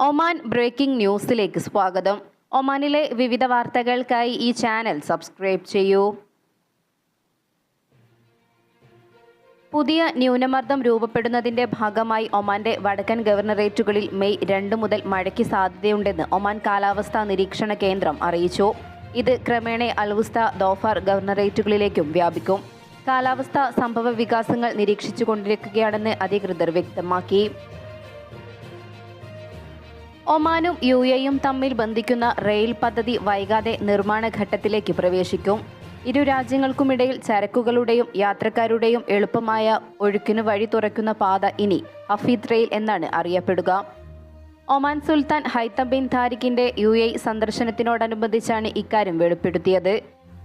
Oman breaking ന്യൂസിലേക്ക് സ്വാഗതം. ഒമാനിലെ വിവിധ വാർത്തകൾക്കായി ഈ ചാനൽ സബ്സ്ക്രൈബ് ചെയ്യൂ. പുതിയ ന്യൂനമർദ്ദം രൂപപ്പെടുന്നതിന്റെ ഭാഗമായി ഒമാന്റെ വടക്കൻ ഗവർണറേറ്റുകളിൽ മെയ് രണ്ട് മുതൽ മഴയ്ക്ക് സാധ്യതയുണ്ടെന്ന് ഒമാൻ കാലാവസ്ഥാ നിരീക്ഷണ കേന്ദ്രം അറിയിച്ചു. ഇത് ക്രമേണ അൽവുസ്ത ദോഫാർ ഗവർണറേറ്റുകളിലേക്കും വ്യാപിക്കും. കാലാവസ്ഥാ സംഭവ വികാസങ്ങൾ നിരീക്ഷിച്ചുകൊണ്ടിരിക്കുകയാണെന്ന് അധികൃതർ വ്യക്തമാക്കി. ഒമാനും യു എയും തമ്മിൽ ബന്ധിക്കുന്ന റെയിൽ പദ്ധതി വൈകാതെ നിർമ്മാണ ഘട്ടത്തിലേക്ക് പ്രവേശിക്കും. ഇരു രാജ്യങ്ങൾക്കുമിടയിൽ ചരക്കുകളുടെയും യാത്രക്കാരുടെയും എളുപ്പമായ ഒഴുക്കിനു വഴി തുറക്കുന്ന പാത ഇനി അഫീദ് റെയിൽ എന്നാണ് അറിയപ്പെടുക. ഒമാൻ സുൽത്താൻ ഹൈത്തം ബിൻ താരിഖിന്റെ യു എ സന്ദർശനത്തിനോടനുബന്ധിച്ചാണ് ഇക്കാര്യം വെളിപ്പെടുത്തിയത്.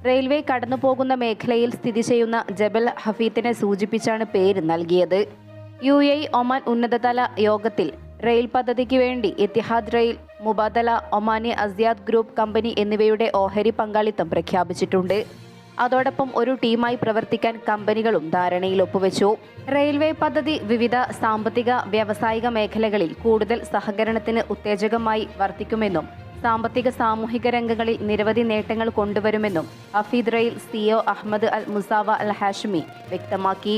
റെയിൽവേ കടന്നുപോകുന്ന മേഖലയിൽ സ്ഥിതി ചെയ്യുന്ന ജബൽ ഹഫീത്തിനെ സൂചിപ്പിച്ചാണ് പേര് നൽകിയത്. യു എ ഒമാൻ ഉന്നതതല യോഗത്തിൽ റെയിൽ പദ്ധതിക്ക് വേണ്ടി Etihad rail Mubadala Omani Asyad group company എന്നിവയുടെ ഓഹരി പങ്കാളിത്തം പ്രഖ്യാപിച്ചിട്ടുണ്ട്. അതോടൊപ്പം ഒരു ടീമായി പ്രവർത്തിക്കാൻ കമ്പനികളും ധാരണയിൽ ഒപ്പുവെച്ചു. റെയിൽവേ പദ്ധതി വിവിധ സാമ്പത്തിക വ്യാവസായിക മേഖലകളിൽ കൂടുതൽ സഹകരണത്തിന് ഉത്തേജകമായി വർത്തിക്കുമെന്നും സാമ്പത്തിക സാമൂഹിക രംഗങ്ങളിൽ നിരവധി നേട്ടങ്ങൾ കൊണ്ടുവരുമെന്നും Hafeet rail CEO Ahmed al Musawa al Hashmi വ്യക്തമാക്കി.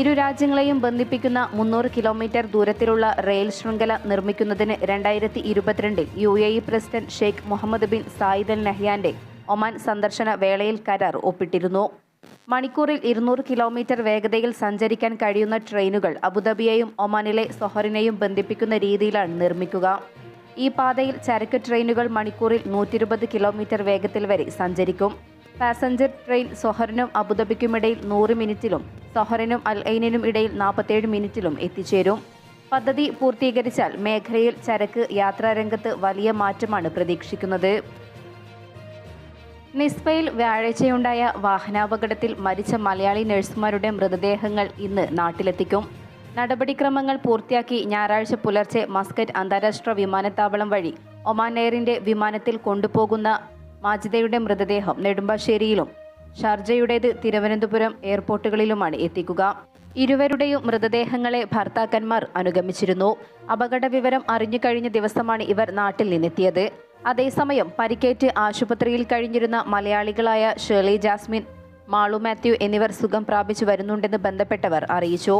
ഇരു രാജ്യങ്ങളെയും ബന്ധിപ്പിക്കുന്ന മുന്നൂറ് കിലോമീറ്റർ ദൂരത്തിലുള്ള റെയിൽ ശൃംഖല നിർമ്മിക്കുന്നതിന് രണ്ടായിരത്തി ഇരുപത്തിരണ്ടിൽ U A E president Sheikh Mohammed bin Zayed al നഹ്യാന്റെ Oman സന്ദർശന വേളയിൽ കരാർ ഒപ്പിട്ടിരുന്നു. മണിക്കൂറിൽ ഇരുന്നൂറ് കിലോമീറ്റർ വേഗതയിൽ സഞ്ചരിക്കാൻ കഴിയുന്ന ട്രെയിനുകൾ അബുദാബിയെയും ഒമാനിലെ സൊഹറിനെയും ബന്ധിപ്പിക്കുന്ന രീതിയിലാണ് നിർമ്മിക്കുക. ഈ പാതയിൽ ചരക്ക് ട്രെയിനുകൾ മണിക്കൂറിൽ നൂറ്റിരുപത് കിലോമീറ്റർ വേഗത്തിൽ വരെ സഞ്ചരിക്കും. പാസഞ്ചർ ട്രെയിൻ സൊഹറിനും അബുദാബിക്കുമിടയിൽ നൂറ് മിനിറ്റിലും സൊഹറിനും അൽ ഐനിനും ഇടയിൽ നാൽപ്പത്തേഴ് മിനിറ്റിലും എത്തിച്ചേരും. പദ്ധതി പൂർത്തീകരിച്ചാൽ മേഖലയിൽ ചരക്ക് യാത്രാരംഗത്ത് വലിയ മാറ്റമാണ് പ്രതീക്ഷിക്കുന്നത്. നിസ്ബയിൽ വ്യാഴാഴ്ചയുണ്ടായ വാഹനാപകടത്തിൽ മരിച്ച മലയാളി നഴ്സുമാരുടെ മൃതദേഹങ്ങൾ ഇന്ന് നാട്ടിലെത്തിക്കും. നടപടിക്രമങ്ങൾ പൂർത്തിയാക്കി ഞായറാഴ്ച പുലർച്ചെ മസ്കറ്റ് അന്താരാഷ്ട്ര വിമാനത്താവളം വഴി ഒമാൻ എയറിന്റെ വിമാനത്തിൽ കൊണ്ടുപോകുന്ന മാജിദയുടെ മൃതദേഹം നെടുമ്പാശ്ശേരിയിലും ഷാർജയുടേത് തിരുവനന്തപുരം എയർപോർട്ടുകളിലുമാണ് എത്തിക്കുക. ഇരുവരുടെയും മൃതദേഹങ്ങളെ ഭർത്താക്കന്മാർ അനുഗമിച്ചിരുന്നു. അപകട വിവരം അറിഞ്ഞു കഴിഞ്ഞ ദിവസമാണ് ഇവർ നാട്ടിൽ നിന്നെത്തിയത്. അതേസമയം പരിക്കേറ്റ് ആശുപത്രിയിൽ കഴിഞ്ഞിരുന്ന മലയാളികളായ ഷേർലി ജാസ്മിൻ മാളു മാത്യു എന്നിവർ സുഖം പ്രാപിച്ചു വരുന്നുണ്ടെന്ന് ബന്ധപ്പെട്ടവർ അറിയിച്ചു.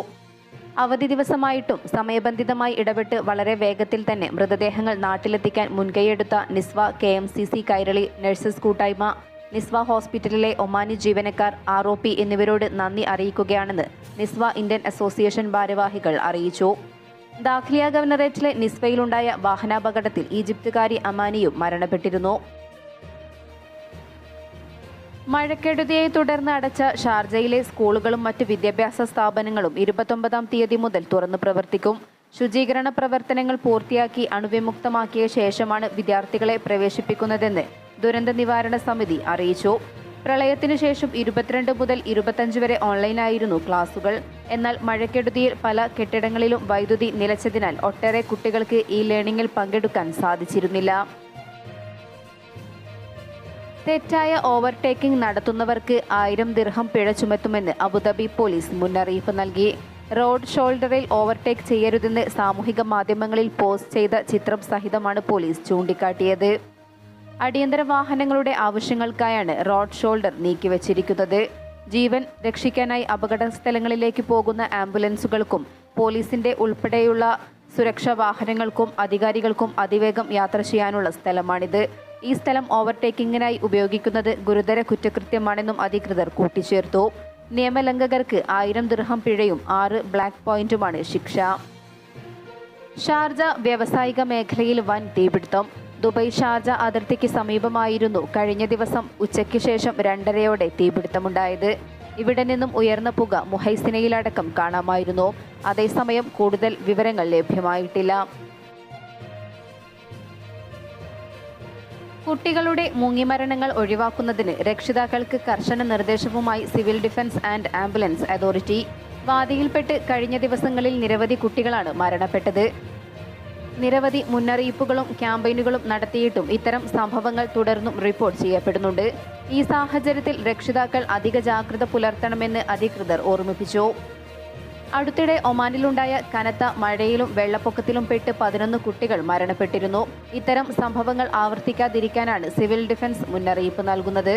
അവധി ദിവസമായിട്ടും സമയബന്ധിതമായി ഇടപെട്ട് വളരെ വേഗത്തിൽ തന്നെ മൃതദേഹങ്ങൾ നാട്ടിലെത്തിക്കാൻ മുൻകൈയെടുത്ത Nizwa K M C C Kairali nurses കൂട്ടായ്മ നിസ്വ ഹോസ്പിറ്റലിലെ ഒമാനി ജീവനക്കാർ ആർ ഒ പി എന്നിവരോട് നന്ദി അറിയിക്കുകയാണെന്ന് നിസ്വ ഇന്ത്യൻ അസോസിയേഷൻ ഭാരവാഹികൾ അറിയിച്ചു. ദാഖ്ലിയ ഗവർണറേറ്റിലെ നിസ്വയിലുണ്ടായ വാഹനാപകടത്തിൽ ഈജിപ്തുകാരി അമാനിയും മരണപ്പെട്ടിരുന്നു. മഴക്കെടുതിയെ തുടർന്ന് അടച്ച ഷാർജയിലെ സ്കൂളുകളും മറ്റ് വിദ്യാഭ്യാസ സ്ഥാപനങ്ങളും ഇരുപത്തൊമ്പതാം തീയതി മുതൽ തുറന്നു പ്രവർത്തിക്കും. ശുചീകരണ പ്രവർത്തനങ്ങൾ പൂർത്തിയാക്കി അണുവിമുക്തമാക്കിയ ശേഷമാണ് വിദ്യാർത്ഥികളെ പ്രവേശിപ്പിക്കുന്നതെന്ന് ദുരന്ത നിവാരണ സമിതി അറിയിച്ചു. പ്രളയത്തിനു ശേഷം ഇരുപത്തിരണ്ട് മുതൽ ഇരുപത്തഞ്ച് വരെ ഓൺലൈനായിരുന്നു ക്ലാസുകൾ. എന്നാൽ മഴക്കെടുതിയിൽ പല കെട്ടിടങ്ങളിലും വൈദ്യുതി നിലച്ചതിനാൽ ഒട്ടേറെ കുട്ടികൾക്ക് ഈ ലേണിംഗിൽ പങ്കെടുക്കാൻ സാധിച്ചിരുന്നില്ല. തെറ്റായ ഓവർടേക്കിംഗ് നടത്തുന്നവർക്ക് ആയിരം ദിർഹം പിഴ ചുമത്തുമെന്ന് അബുദാബി പോലീസ് മുന്നറിയിപ്പ് നൽകി. റോഡ് ഷോൾഡറിൽ ഓവർടേക്ക് ചെയ്യരുതെന്ന് സാമൂഹിക മാധ്യമങ്ങളിൽ പോസ്റ്റ് ചെയ്ത ചിത്രം സഹിതമാണ് പോലീസ് ചൂണ്ടിക്കാട്ടിയത്. അടിയന്തര വാഹനങ്ങളുടെ ആവശ്യങ്ങൾക്കായാണ് റോഡ് ഷോൾഡർ നീക്കിവച്ചിരിക്കുന്നത്. ജീവൻ രക്ഷിക്കാനായി അപകട സ്ഥലങ്ങളിലേക്ക് പോകുന്ന ആംബുലൻസുകൾക്കും പോലീസിന്റെ ഉൾപ്പെടെയുള്ള സുരക്ഷാ വാഹനങ്ങൾക്കും അധികാരികൾക്കും അതിവേഗം യാത്ര ചെയ്യാനുള്ള സ്ഥലമാണിത്. ഈ സ്ഥലം ഓവർടേക്കിങ്ങിനായി ഉപയോഗിക്കുന്നത് ഗുരുതര കുറ്റകൃത്യമാണെന്നും അധികൃതർ കൂട്ടിച്ചേർത്തു. നിയമലംഘകർക്ക് ആയിരം ദൃഹം പിഴയും ആറ് ബ്ലാക്ക് പോയിന്റുമാണ് ശിക്ഷ. ഷാർജ വ്യാവസായിക മേഖലയിൽ വൻ തീപിടുത്തം. ദുബൈ ഷാർജ അതിർത്തിക്ക് സമീപമായിരുന്നു കഴിഞ്ഞ ദിവസം ഉച്ചയ്ക്ക് ശേഷം രണ്ടരയോടെ തീപിടുത്തമുണ്ടായത്. ഇവിടെ നിന്നും ഉയർന്ന പുക മുഹൈസിനയിലടക്കം കാണാമായിരുന്നു. അതേസമയം കൂടുതൽ വിവരങ്ങൾ ലഭ്യമായിട്ടില്ല. കുട്ടികളുടെ മുങ്ങിമരണങ്ങൾ ഒഴിവാക്കുന്നതിന് രക്ഷിതാക്കൾക്ക് കർശന നിർദ്ദേശവുമായി civil defence and ambulance authority. വാദിയിൽപ്പെട്ട് കഴിഞ്ഞ ദിവസങ്ങളിൽ നിരവധി കുട്ടികളാണ് മരണപ്പെട്ടത്. നിരവധി മുന്നറിയിപ്പുകളും ക്യാമ്പയിനുകളും നടത്തിയിട്ടും ഇത്തരം സംഭവങ്ങൾ തുടർന്നും റിപ്പോർട്ട് ചെയ്യപ്പെടുന്നുണ്ട്. ഈ സാഹചര്യത്തിൽ രക്ഷിതാക്കൾ അധിക ജാഗ്രത പുലർത്തണമെന്ന് അധികൃതർ ഓർമ്മിപ്പിച്ചു. അടുത്തിടെ ഒമാനിലുണ്ടായ കനത്ത മഴയിലും വെള്ളപ്പൊക്കത്തിലും പെട്ട് പതിനൊന്ന് കുട്ടികൾ മരണപ്പെട്ടിരുന്നു. ഇത്തരം സംഭവങ്ങൾ ആവർത്തിക്കാതിരിക്കാനാണ് സിവിൽ ഡിഫൻസ് മുന്നറിയിപ്പ് നൽകുന്നത്.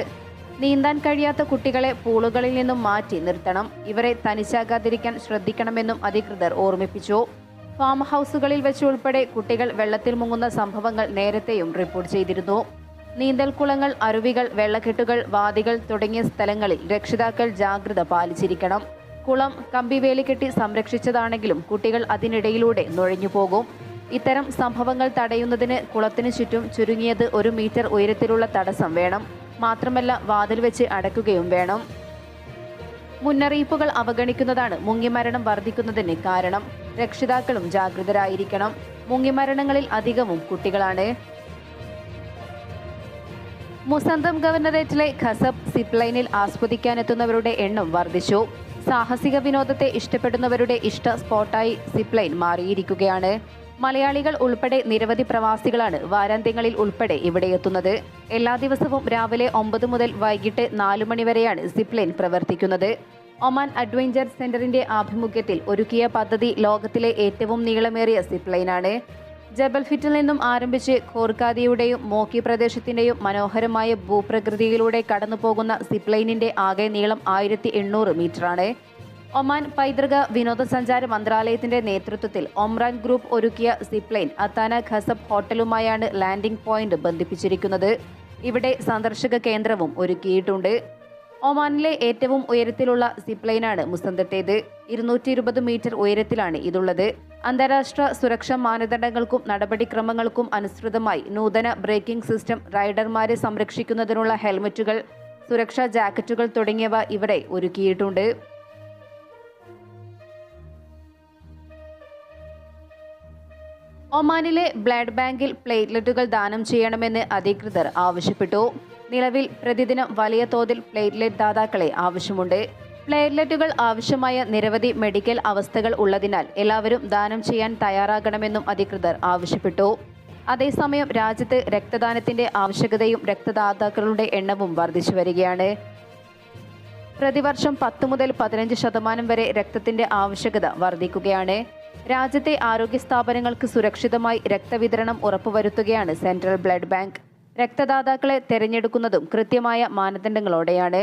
നീന്താൻ കഴിയാത്ത കുട്ടികളെ പൂളുകളിൽ നിന്നും മാറ്റി നിർത്തണം. ഇവരെ തനിച്ചാകാതിരിക്കാൻ ശ്രദ്ധിക്കണമെന്നും അധികൃതർ ഓർമ്മിപ്പിച്ചു. ഫാം ഹൗസുകളിൽ വെച്ച് ഉൾപ്പെടെ കുട്ടികൾ വെള്ളത്തിൽ മുങ്ങുന്ന സംഭവങ്ങൾ നേരത്തെയും റിപ്പോർട്ട് ചെയ്തിരുന്നു. നീന്തൽക്കുളങ്ങൾ അരുവികൾ വെള്ളക്കെട്ടുകൾ വാദികൾ തുടങ്ങിയ സ്ഥലങ്ങളിൽ രക്ഷിതാക്കൾ ജാഗ്രത പാലിച്ചിരിക്കണം. കുളം കമ്പിവേലി കെട്ടി സംരക്ഷിച്ചതാണെങ്കിലും കുട്ടികൾ അതിനിടയിലൂടെ നുഴഞ്ഞു പോകും. ഇത്തരം സംഭവങ്ങൾ തടയുന്നതിന് കുളത്തിനു ചുറ്റും ചുരുങ്ങിയത് ഒരു മീറ്റർ ഉയരത്തിലുള്ള തടസ്സം വേണം. മാത്രമല്ല വാതിൽ വെച്ച് അടയ്ക്കുകയും വേണം. മുന്നറിയിപ്പുകൾ അവഗണിക്കുന്നതാണ് മുങ്ങിമരണം വർദ്ധിക്കുന്നതിന് കാരണം. രക്ഷിതാക്കളും ജാഗ്രതരായിരിക്കണം. മുങ്ങിമരണങ്ങളിൽ അധികവും കുട്ടികളാണ്. മുസന്തം ഗവർണറേറ്റിലെ ഖസബ് സിപ്ലൈനിൽ ആസ്വദിക്കാനെത്തുന്നവരുടെ എണ്ണം വർദ്ധിച്ചു. സാഹസിക വിനോദത്തെ ഇഷ്ടപ്പെടുന്നവരുടെ ഇഷ്ട സ്പോട്ടായി സിപ്ലൈൻ ലൈൻ മാറിയിരിക്കുകയാണ്. മലയാളികൾ ഉൾപ്പെടെ നിരവധി പ്രവാസികളാണ് വാരാന്ത്യങ്ങളിൽ ഉൾപ്പെടെ ഇവിടെ എത്തുന്നത്. എല്ലാ ദിവസവും രാവിലെ ഒമ്പത് മുതൽ വൈകിട്ട് നാലു മണിവരെയാണ് സിപ്ലൈൻ പ്രവർത്തിക്കുന്നത്. ഒമാൻ അഡ്വഞ്ചർ സെന്ററിന്റെ ആഭിമുഖ്യത്തിൽ ഒരുക്കിയ പദ്ധതി ലോകത്തിലെ ഏറ്റവും നീളമേറിയ സിപ്പ് ലൈനാണ് ജബൽഫിറ്റിൽ നിന്നും ആരംഭിച്ച് ഖോർഖാദിയുടെയും മോക്കി പ്രദേശത്തിന്റെയും മനോഹരമായ ഭൂപ്രകൃതിയിലൂടെ കടന്നുപോകുന്ന പോകുന്ന സിപ്ലൈനിന്റെ ആകെ നീളം ആയിരത്തി എണ്ണൂറ് മീറ്ററാണ്. ഒമാൻ പൈതൃക വിനോദസഞ്ചാര മന്ത്രാലയത്തിന്റെ നേതൃത്വത്തിൽ ഒമ്രാൻ ഗ്രൂപ്പ് ഒരുക്കിയ സിപ്ലൈൻ അത്താന ഖസബ് ഹോട്ടലുമായാണ് ലാൻഡിംഗ് പോയിന്റ് ബന്ധിപ്പിച്ചിരിക്കുന്നത്. ഇവിടെ സന്ദർശക കേന്ദ്രവും ഒരുക്കിയിട്ടുണ്ട്. ഒമാനിലെ ഏറ്റവും ഉയരത്തിലുള്ള സിപ്ലൈനാണ് മുസന്തട്ടേത് ഇരുന്നൂറ്റി ഇരുപത് മീറ്റർ ഉയരത്തിലാണ് ഇതുള്ളത്. അന്താരാഷ്ട്ര സുരക്ഷാ മാനദണ്ഡങ്ങൾക്കും നടപടിക്രമങ്ങൾക്കും അനുസൃതമായി നൂതന ബ്രേക്കിംഗ് സിസ്റ്റം റൈഡർമാരെ സംരക്ഷിക്കുന്നതിനുള്ള ഹെൽമറ്റുകൾ സുരക്ഷാ ജാക്കറ്റുകൾ തുടങ്ങിയവ ഇവിടെ ഒരുക്കിയിട്ടുണ്ട്. ഒമാനിലെ ബ്ലഡ് ബാങ്കിൽ പ്ലേറ്റ്ലെറ്റുകൾ ദാനം ചെയ്യണമെന്ന് അധികൃതർ ആവശ്യപ്പെട്ടു. നിലവിൽ പ്രതിദിനം വലിയ തോതിൽ പ്ലേറ്റ്ലെറ്റ് ദാതാക്കളെ ആവശ്യമുണ്ട്. പ്ലേറ്റ്ലെറ്റുകൾ ആവശ്യമായ നിരവധി മെഡിക്കൽ അവസ്ഥകൾ ഉള്ളതിനാൽ എല്ലാവരും ദാനം ചെയ്യാൻ തയ്യാറാകണമെന്നും അധികൃതർ ആവശ്യപ്പെട്ടു. അതേസമയം രാജ്യത്ത് രക്തദാനത്തിന്റെ ആവശ്യകതയും രക്തദാതാക്കളുടെ എണ്ണവും വർദ്ധിച്ചു വരികയാണ്. പ്രതിവർഷം പത്ത് മുതൽ പതിനഞ്ച് ശതമാനം വരെ രക്തത്തിന്റെ ആവശ്യകത വർദ്ധിക്കുകയാണ്. രാജ്യത്തെ ആരോഗ്യ സ്ഥാപനങ്ങൾക്ക് സുരക്ഷിതമായി രക്തവിതരണം ഉറപ്പുവരുത്തുകയാണ് സെൻട്രൽ ബ്ലഡ് ബാങ്ക്. രക്തദാതാക്കളെ തെരഞ്ഞെടുക്കുന്നതും കൃത്യമായ മാനദണ്ഡങ്ങളോടെയാണ്.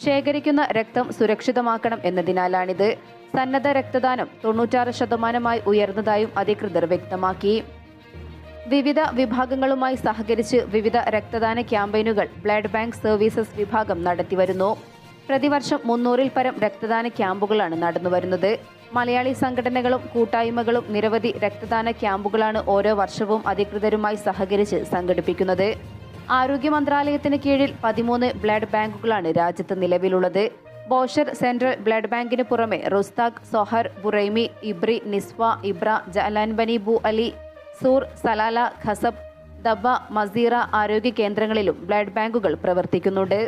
ശേഖരിക്കുന്ന രക്തം സുരക്ഷിതമാക്കണം എന്നതിനാലാണിത്. സന്നദ്ധ രക്തദാനം തൊണ്ണൂറ്റാറ് ശതമാനമായി ഉയർന്നതായും അധികൃതർ വ്യക്തമാക്കി. വിവിധ വിഭാഗങ്ങളുമായി സഹകരിച്ച് വിവിധ രക്തദാന ക്യാമ്പയിനുകൾ ബ്ലഡ് ബാങ്ക് സർവീസസ് വിഭാഗം നടത്തിവരുന്നു. പ്രതിവർഷം മുന്നൂറിൽ പരം രക്തദാന ക്യാമ്പുകളാണ് നടന്നുവരുന്നത് മലയാളി സംഘടനകളും കൂട്ടായ്മകളും നിരവധി രക്തദാന ക്യാമ്പുകളാണ് ഓരോ വർഷവും അധികൃതരുമായി സഹകരിച്ച് സംഘടിപ്പിക്കുന്നത്. ആരോഗ്യ മന്ത്രാലയത്തിന് കീഴിൽ പതിമൂന്ന് ബ്ലഡ് ബാങ്കുകളാണ് രാജ്യത്ത് നിലവിലുള്ളത്. ബോഷർ സെൻട്രൽ ബ്ലഡ് ബാങ്കിന് പുറമെ Rustaq Sohar Buraimi Ibri Nizwa Ibra Jalan Bani Bu Ali Sur Salalah Khasab Dibba Masirah ആരോഗ്യ കേന്ദ്രങ്ങളിലും ബ്ലഡ് ബാങ്കുകൾ പ്രവർത്തിക്കുന്നുണ്ട്.